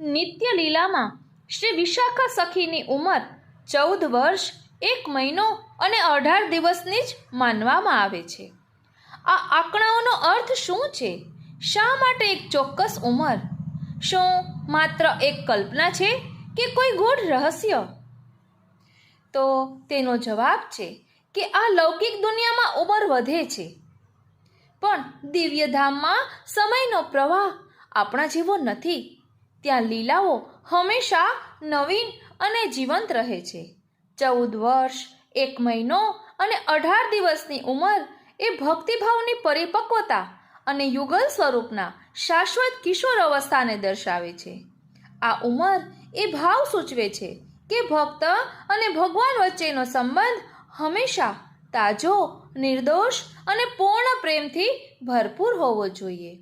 નિત્ય લીલામાં શ્રી વિશાખા સખીની ઉંમર ચૌદ વર્ષ, એક મહિનો અને અઢાર દિવસની જ માનવામાં આવે છે. આ આંકડાઓનો અર્થ શું છે? શા માટે એક ચોક્કસ ઉંમર? શું માત્ર એક કલ્પના છે કે કોઈ ગૂઢ રહસ્ય? તો તેનો જવાબ છે કે આ લૌકિક દુનિયામાં ઉંમર વધે છે. પણ દિવ્યધામમાં સમયનો પ્રવાહ આપણા જેવો નથી. ત્યાં લીલાઓ હંમેશા નવીન અને જીવંત રહે છે. ચૌદ વર્ષ, એક મહિનો અને અઢાર દિવસની ઉંમર એ ભક્તિભાવની પરિપક્વતા અને યુગલ સ્વરૂપના શાશ્વત કિશોર અવસ્થાને દર્શાવે છે. આ ઉંમર એ ભાવ સૂચવે છે કે ભક્ત અને ભગવાન વચ્ચેનો સંબંધ હંમેશા તાજો, નિર્દોષ અને પૂર્ણ પ્રેમથી ભરપૂર હોવો જોઈએ.